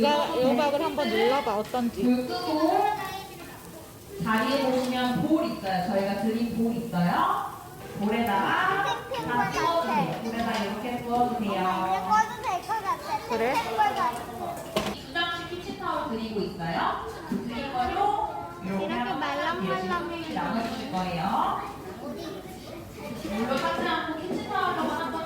요각, 요각을 한번 눌러봐 어떤지 불 끄고 자리에 보시면 볼 있어요. 저희가 드린 볼 있어요. 볼에다가 다 부어주세요. 볼에다 이렇게 부어주세요. 그래? 수장식 키친타올 드리고 있어요. 그 드린 걸로 이렇게 말랑말랑해. 나눠주실 거예요. 물로 닦지 않고 키친타올로만 한번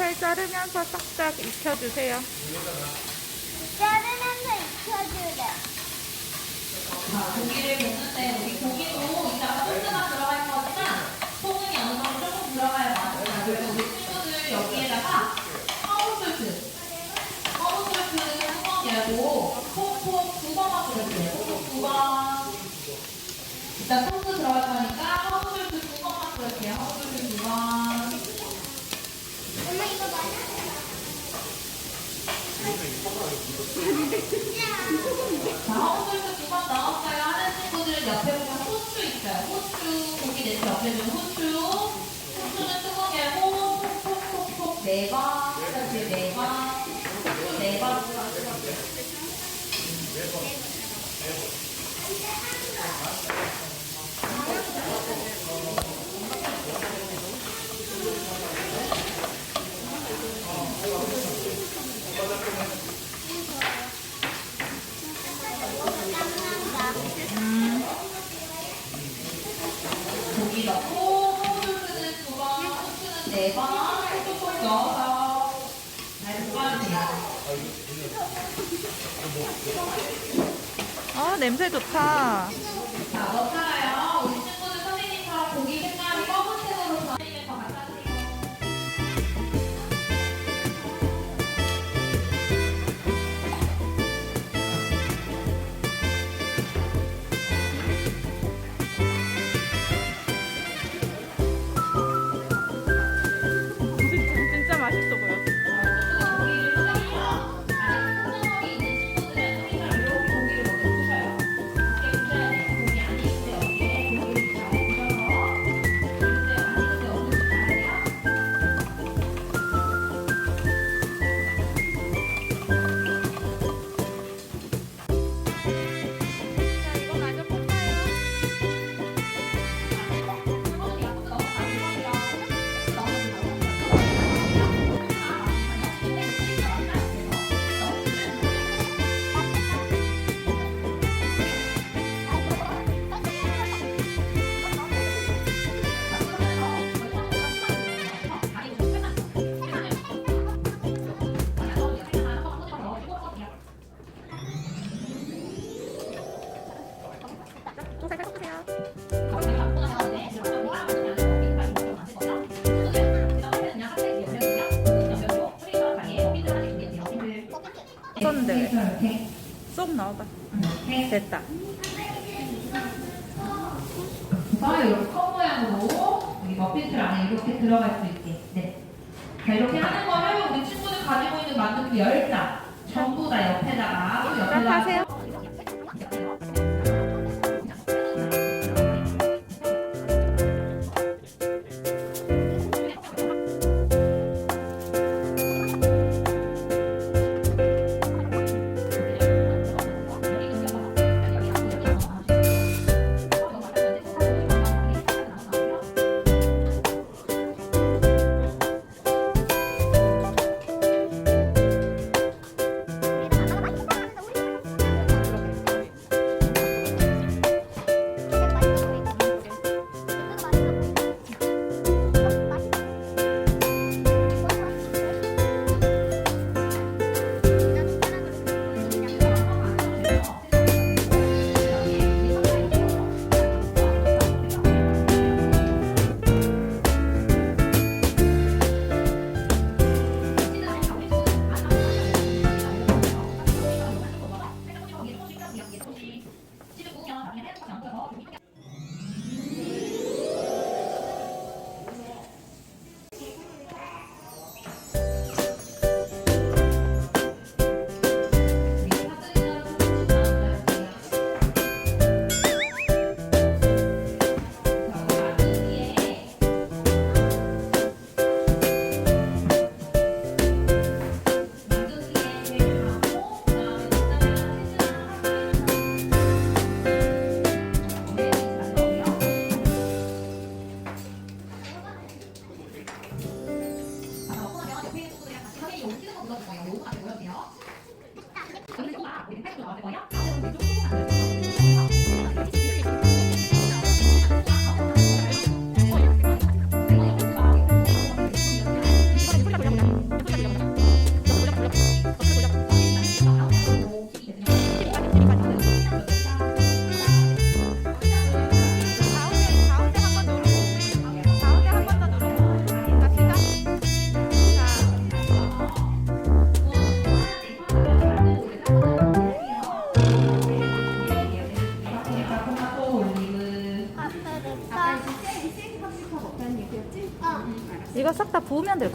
살살 자르면서 싹싹 익혀주세요 자르면서 익혀주래. 자, 고기를 볶는데 우리 고기도 이따가 소스가 들어갈 거지만 소금이 어느 정도 조금 들어가야 맛있어요. 그래서 우리 친구들 여기에다가 허브솔트, 허브솔트 한번 열고 콕콕 두 번만 뿌려주세요. 콕콕 두 번. 일단 소스 들어갈 거니까 허브솔트 두 번만 뿌려주세요. 허브솔트 두 번. 엄마 이거 맞아? 자, 허브솔트 두번 넣었어요. 하는 친구들은 옆에 보면 후추 있어요. 후추, 고기 내지 옆에 보면 후추. 후추는 뜨거게 하고, 톡톡톡톡 네 번, 그렇지, 네 번, 후추 네 번. 넣고, 허브솔트는 두 번, 후추는 네 번, 톡톡톡 넣어서. 잘 볶아주세요. 어 냄새 좋다 쏙 넣어봐 됐다 자, 이렇게 컵 모양으로 우리 머핀틀 안에 이렇게 들어갈 수 있게. 네. 자, 이렇게 하는 거를 우리 친구들 가지고 있는 만두 그 10장 전부 다 옆에다가 또 옆에다가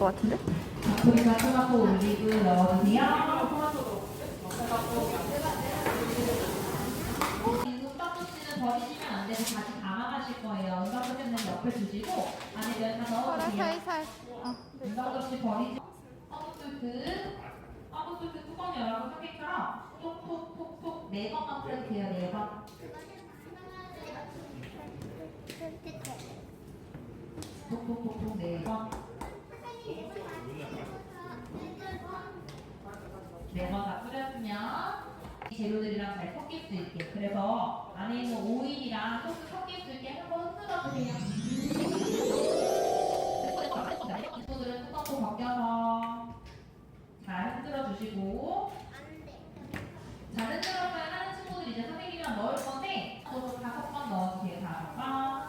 것 같은데? 토마토 올리브 넣어주세요. 은박도씨는 버리시면 안 되고 다시 담아가실 거예요. 은박도씨는 옆에 두시고 안에 면다 넣어주세요. 살살. 어. 은박도씨 버리지. 허브솔트, 허브솔트 뚜껑 열어서 선생님처럼 톡톡톡톡 네 번만 뿌려주세요. 네 번. 톡톡톡톡 네 번. 다 뿌렸으면 이 재료들이랑 잘 섞일 수 있게 그래서 안에 있는 오일이랑 소스 섞일 수 있게 한번 흔들어 주세요. 친구들은 뚜껑도 벗겨서 잘 흔들어 주시고 잘 흔들어서 하는 친구들 이제 선생님이랑 넣을 건데 또 다섯 번 넣어주세요. 다섯 번.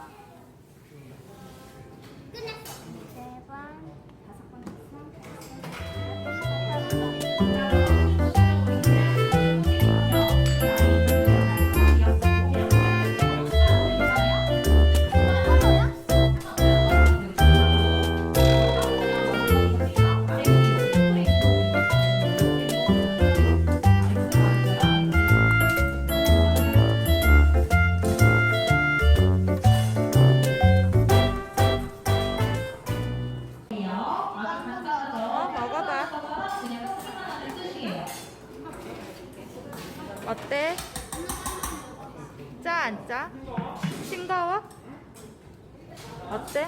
어때?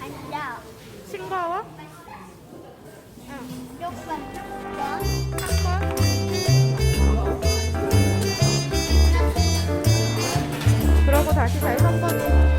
앉아. 싱거워? 조금 더. 한 번? 그러고 다시 잘 섞어줘.